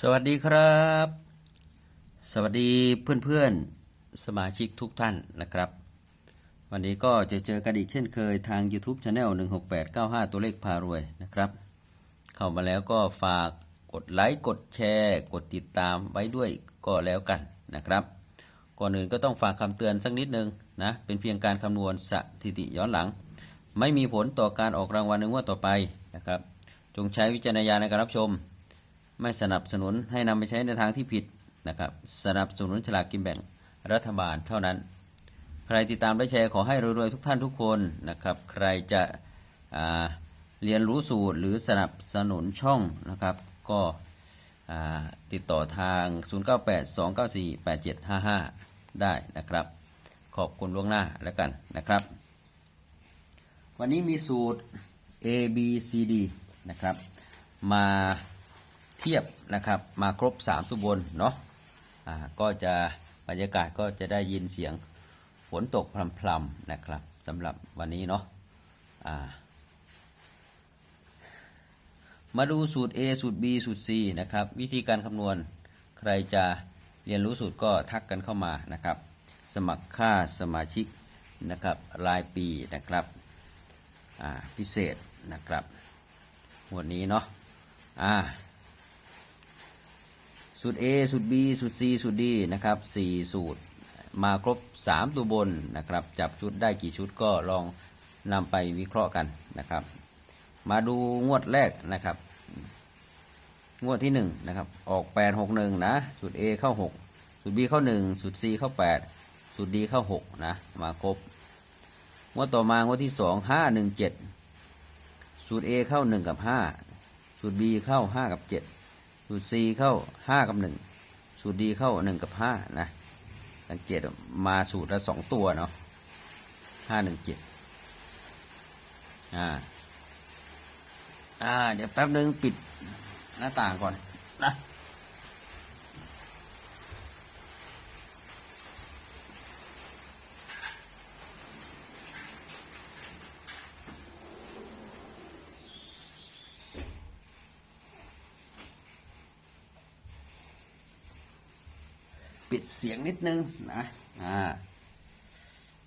สวัสดีครับ สวัสดีเพื่อนๆ สมาชิกทุกท่านนะครับ วันนี้ก็จะเจอกันอีกเช่นเคยทาง YouTube Channel 16895 ตัวเลขพารวยนะครับ เข้ามาแล้วก็ฝากกดไลค์กดแชร์ กดติดตามไว้ด้วยก็แล้วกันนะครับ ก่อนอื่นก็ต้องฝากคำเตือนสักนิดนึงนะเป็นเพียงการคำนวณสถิติย้อนหลัง ไม่มีผลต่อการออกรางวัลในงวดต่อไปนะครับ จงใช้วิจารณญาณในการรับชม ไม่สนับสนุนให้นำไปใช้ในทางที่ผิดนะครับ สนับสนุนฉลากกินแบ่งรัฐบาลเท่านั้น ใครติดตามและแชร์ขอให้รวยๆทุกท่านทุกคนนะครับ ใครจะเรียนรู้สูตรหรือสนับสนุนช่องนะครับ ก็ติดต่อทาง 0982948755 ได้นะครับ ขอบคุณล่วงหน้าแล้วกันนะครับ วันนี้มีสูตร A B C D นะครับ มา เทียบนะครับ มาครบ 3 ตัวบนเนาะอ่าก็จะบรรยากาศก็จะได้ยินเสียงฝนตกพรำๆนะครับสำหรับวันนี้เนาะอ่ามาดูสูตร A สูตร B สูตร C นะครับ วิธีการคำนวณใครจะเรียนรู้สูตรก็ทักกันเข้ามานะครับ สมัครค่าสมาชิกนะครับรายปีนะครับอ่าพิเศษนะครับวันนี้เนาะอ่า สูตร A สูตร B สูตร C สูตร D นะครับ4สูตรมาครบ 3 ตัวบนนะครับ จับชุดได้กี่ชุดก็ลองนำไปวิเคราะห์กันนะครับ มาดูงวดแรกนะครับ งวดที่1นะครับออก 8 6 1 นะ สูตร A เข้า 6 สูตร B เข้า 1 สูตร C เข้า 8 สูตร D เข้า 6 นะ มาครบ งวดต่อมางวดที่สองห้าหนึ่งเจ็ดสูตร A เข้าหนึ่งกับห้าสูตร B เข้าห้ากับเจ็ด สูตร C เข้าห้ากับหนึ่งสูตร D เข้าหนึ่งกับห้านะสังเกตมาสูตรละสองตัวเนาะห้าหนึ่งเจ็ดอ่าอ่า เดี๋ยวแป๊บนึงปิดหน้าต่างก่อนนะ ปิดเสียงนิดนึงนะอ่า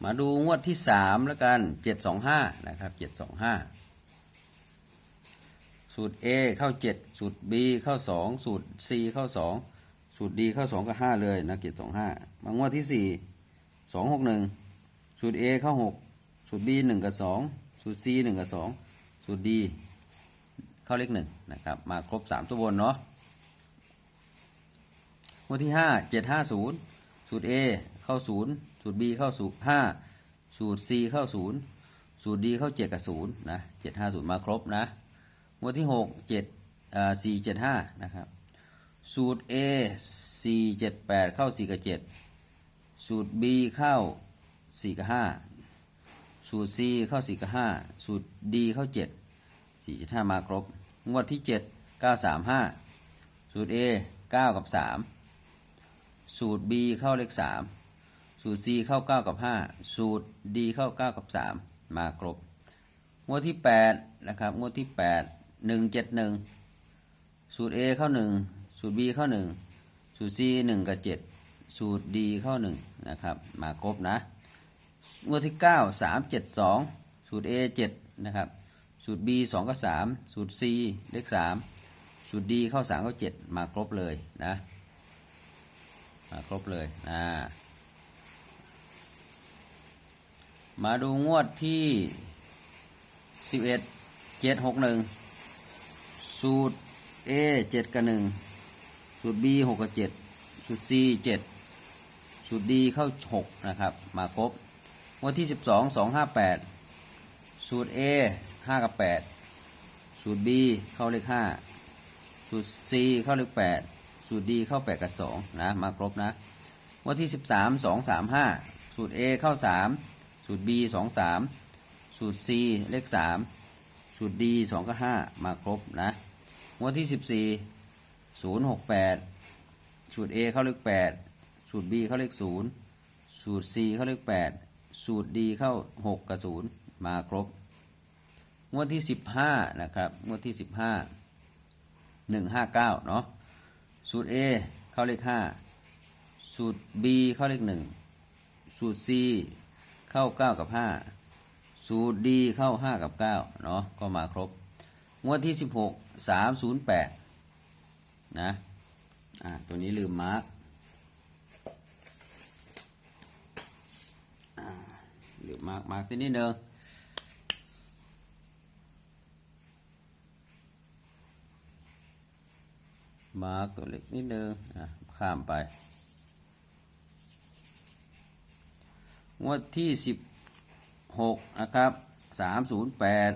มาดูงวดที่สามแล้วกันเจ็ดสองห้านะครับเจ็ดสองห้าสูตร A เข้าเจ็ดสูตร B เข้าสองสูตร C เข้าสองสูตร D เข้าสองกับห้าเลยนะเจ็ดสองห้ามางวดที่สี่สองหกหนึ่งสูตร A เข้าหกสูตร B หนึ่งกับสองสูตร C หนึ่งกับสองสูตร D เข้าเลขหนึ่งนะครับ มาครบสามตัวบนเนาะ งวดที่ห้าเจ็ดห้าศูนย์สูตร A เข้าศูนย์สูตร B เข้าสูตรห้าสูตร C เข้าศูนย์สูตร D เข้าเจ็ดกับศูนย์นะเจ็ดห้าศูนย์มาครบนะงวดที่หกเจ็ดอ่าสี่เจ็ดห้านะครับสูตร A สี่เจ็ดแปดเข้าสี่กับเจ็ดสูตร B เข้าสี่กับห้าสูตร C เข้าสี่กับห้าสูตร D เข้าเจ็ดสี่เจ็ดห้ามาครบงวดที่เจ็ดเก้าสามห้าสูตร A เก้ากับสาม สูตร B เข้าเลขสามสูตร C เข้าเก้ากับห้าสูตร D เข้าเก้ากับสามมาครบ งวดที่แปดนะครับ งวดที่แปดหนึ่งเจ็ดหนึ่งสูตร A เข้าหนึ่งสูตร B เข้าหนึ่งสูตร C หนึ่งกับเจ็ดสูตร D เข้าหนึ่งนะครับ มาครบนะ งวดที่เก้าสามเจ็ดสองสูตร A เจ็ดนะครับ สูตร B สองกับสามสูตร C เลขสามสูตร D เข้าสามเข้าเจ็ดมาครบเลยนะ ครบเลยนะมาดูงวดที่สิบเอ็ดเจ็ดหกหนึ่งสูตร A เจ็ดกับหนึ่งสูตร B หกกับเจ็ดสูตร C เจ็ดสูตร D เข้าหกนะครับ มาครบงวดที่สิบสองสองห้าแปดสูตร A ห้ากับแปดสูตร B เข้าเลขห้าสูตร C เข้าเลขแปด สูตร D เข้าแปดกับสองนะ มาครบนะงวันที่สิบสามสองสามห้าสูตร A เข้าสามสูตร B สองสามสูตร C เลขสามสูตร D สองกับห้ามาครบนะงวันที่สิบสี่ศูนย์หกแปดสูตร A เข้าเลขแปดสูตร B เข้าเลขศูนย์สูตร C เข้าเลขแปดสูตร D เข้าหกกับศูนย์มาครบงวดที่สิบห้านะครับ งวดที่สิบห้าหนึ่งห้าเก้าเนาะ สูตร A เข้าเลขห้าสูตร B เข้าเลขหนึ่งสูตร C เข้าเก้ากับห้าสูตร D เข้าห้ากับเก้าเนาะก็มาครบ งวดที่สิบหกสามศูนย์แปดนะอ่าตัวนี้ลืมมาร์กลืมมาร์กมาร์กที่นี่เดิม มาร์กตัวเล็กนิดนึงอะข้ามไป งวดที่สิบหกนะครับสามศูนย์แปด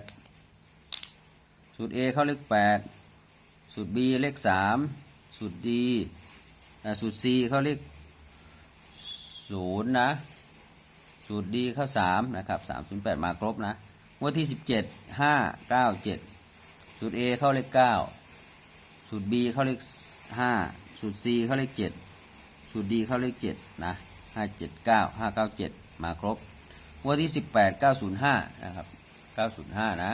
สูตร A เข้าเลขแปดสูตร B เลขสามสูตร D อ่าสูตร C เข้าเลขศูนย์นะ สูตร D เข้าสามนะครับสามศูนย์แปดมาครบนะงวดที่สิบเจ็ดห้าเก้าเจ็ดสูตร A เข้าเลขเก้า สูตร B เข้าเลขห้าสูตร C เข้าเลขเจ็ดสูตร D เข้าเลขเจ็ดนะห้าเจ็ดเก้าห้าเก้าเจ็ดมาครบงวดที่สิบแปดเก้าศูนย์ห้านะครับเก้าศูนย์ห้านะ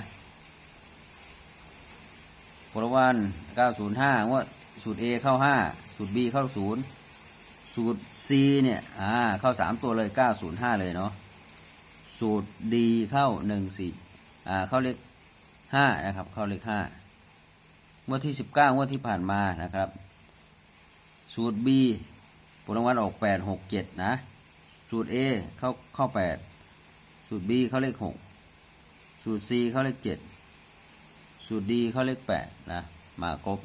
พลวันเก้าศูนย์ห้างวดสูตร A เข้าห้าสูตร B เข้าศูนย์สูตร C เนี่ยอ่าเข้าสามตัวเลยเก้าศูนย์ห้าเลยเนาะสูตร D เข้าหนึ่งสี่อ่าเข้าเลขห้านะครับ เข้าเลขห้า งวดที่สิบเก้างวดที่ผ่านมานะครับ สูตร B ผลรางวัลออกแปดหกเจ็ดนะ สูตร A เข้าเข้าแปดสูตร B เข้าเลขหกสูตร C เข้าเลขเจ็ดสูตร D เข้าเลขแปดนะมาครบ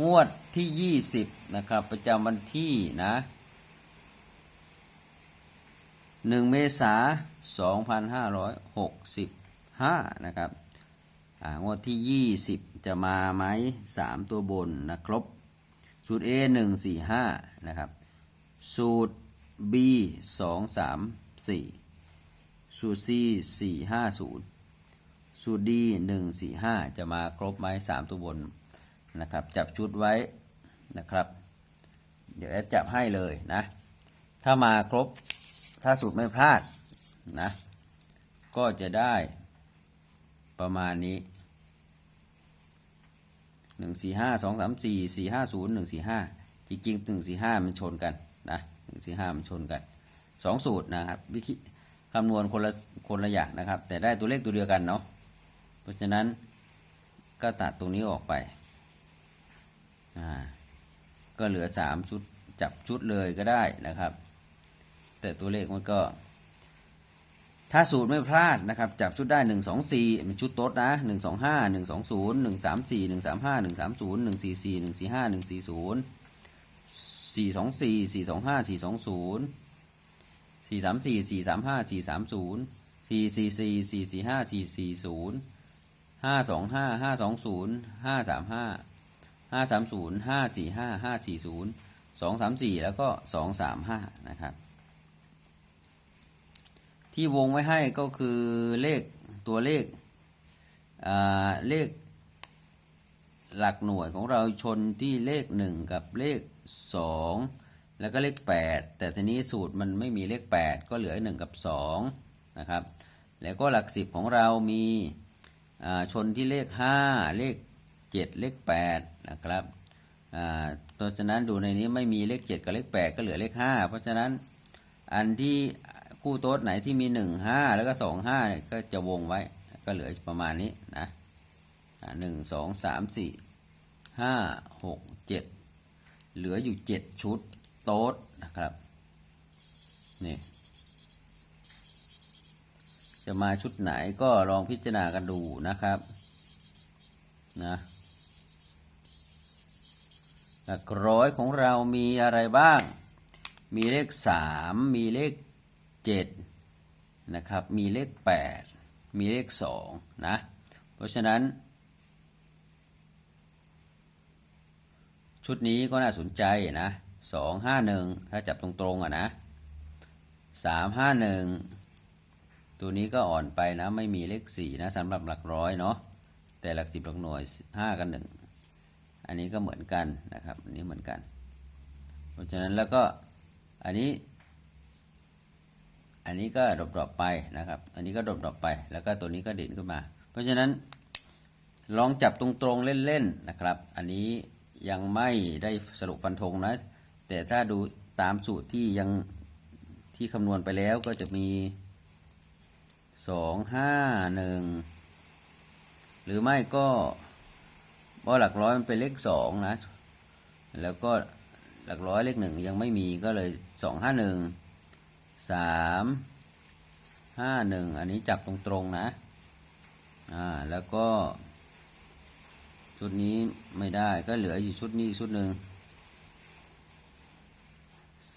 งวดที่ยี่สิบนะครับ ประจำวันที่นะหนึ่งเมษาสองพันห้าร้อยหกสิบห้านะครับอ่างวดที่ยี่สิบ จะมาไหมสามตัวบนนะครบสูตร A หนึ่งสี่ห้านะครับ สูตร B สองสามสี่สูตร C สี่ห้าศูนย์สูตร D หนึ่งสี่ห้าจะมาครบไหมสามตัวบนนะครับ จับชุดไว้นะครับ เดี๋ยวแอดจับให้เลยนะ ถ้ามาครบถ้าสูตรไม่พลาดนะ ก็จะได้ประมาณนี้ หนึ่งสี่ห้าสองสามสี่สี่ห้าศูนย์หนึ่งสี่ห้าจริงๆหนึ่งสี่ห้ามันชนกันนะหนึ่งสี่ห้ามันชนกันสองสูตรนะครับวิธีคำนวณคนละคนละอย่างนะครับ แต่ได้ตัวเลขตัวเดียวกันเนาะเพราะฉะนั้นก็ตัดตรงนี้ออกไปอ่าก็เหลือสามชุดจับชุดเลยก็ได้นะครับ แต่ตัวเลขมันก็ ถ้าสูตรไม่พลาดนะครับจับชุดได้หนึ่งสองสี่เป็นชุดโต๊ดนะหนึ่งสองห้าหนึ่งสองศูนย์หนึ่งสามสี่หนึ่งสามห้าหนึ่งสามศูนย์หนึ่งสี่สี่หนึ่งสี่ห้าหนึ่งสี่ศูนย์สี่สองสี่สี่สองห้าสี่สองศูนย์สี่สามสี่สี่สามห้าสี่สามศูนย์สี่สี่สี่สี่สี่ห้าสี่สี่ศูนย์ห้าสองห้าห้าสองศูนย์ห้าสามห้าห้าสามศูนย์ห้าสี่ห้าห้าสี่ศูนย์สองสามสี่แล้วก็สองสามห้านะครับ ที่วงไว้ให้ก็คือเลขตัวเลขเลขหลักหน่วยของเราชนที่เลขหนึ่งกับเลขสองแล้วก็เลขแปดแต่ทีนี้สูตรมันไม่มีเลขแปดก็เหลือหนึ่งกับสองนะครับแล้วก็หลักสิบของเรามีชนที่เลขห้าเลขเจ็ดเลขแปดนะครับอ่าเพราะฉะนั้นดูในนี้ไม่มีเลขเจ็ดกับเลขแปดก็เหลือเลขห้าเพราะฉะนั้นอันที่ คู่โต๊ดไหนที่มีหนึ่งห้าแล้วก็สองห้าก็จะวงไว้ก็เหลือประมาณนี้นะหนึ่งสองสามสี่ห้าหกเจ็ดเหลืออยู่เจ็ดชุดโต๊ดนะครับนี่จะมาชุดไหนก็ลองพิจารณากันดูนะครับนะหลักร้อยของเรามีอะไรบ้าง มีเลขสามมีเลข เจ็ดนะครับมีเลขแปดมีเลขสองนะเพราะฉะนั้น ชุดนี้ก็น่าสนใจนะสองห้าหนึ่งถ้าจับตรงๆอะนะสามห้าหนึ่งตัวนี้ก็อ่อนไปนะไม่มีเลขสี่นะสำหรับหลักร้อยเนาะแต่หลักสิบหลักหน่วยห้ากับหนึ่งอันนี้ก็เหมือนกันนะครับอันนี้เหมือนกัน เพราะฉะนั้นแล้วก็อันนี้ อันนี้ก็ดรอปดรอปไปนะครับ อันนี้ก็ดรอปดรอปไป แล้วก็ตัวนี้ก็เด่นขึ้นมา เพราะฉะนั้นลองจับตรงๆเล่นๆนะครับ อันนี้ยังไม่ได้สรุปฟันธงนะ แต่ถ้าดูตามสูตรที่ยังที่คำนวณไปแล้วก็จะมีสองห้าหนึ่งหรือไม่ก็เพราะหลักร้อยมันเป็นเลขสองนะ แล้วก็หลักร้อยเลขหนึ่งยังไม่มีก็เลยสองห้าหนึ่ง สามห้าหนึ่งอันนี้จับตรงๆนะ อ่า แล้วก็ ชุดนี้ไม่ได้ก็เหลืออยู่ชุดนี้ชุดหนึ่ง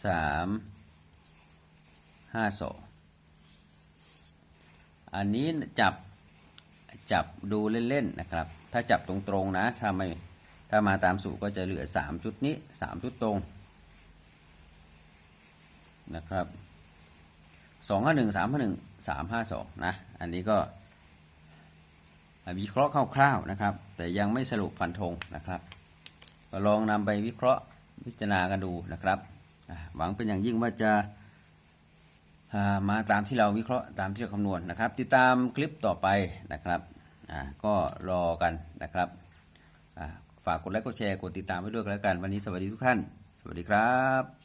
สามห้าสองอันนี้จับจับดูเล่นๆนะครับ ถ้าจับตรงๆนะ ถ้าไม่ถ้ามาตามสูตรก็จะเหลือสามชุดนี้สามชุดตรงนะครับ สองห้าหนึ่งสามห้าหนึ่งสามห้าสองนะ อันนี้ก็วิเคราะห์คร่าวๆนะครับ แต่ยังไม่สรุปฟันธงนะครับก็ลองนำไปวิเคราะห์พิจารณากันดูนะครับ หวังเป็นอย่างยิ่งว่าจะามาตามที่เราวิเคราะห์ตามที่เราคำนวณนะครับ ติดตามคลิปต่อไปนะครับก็รอกันนะครับฝากกดไลค์กดแชร์กดติดตามไว้ด้วยกันแล้วกัน วันนี้สวัสดีทุกท่าน สวัสดีครับ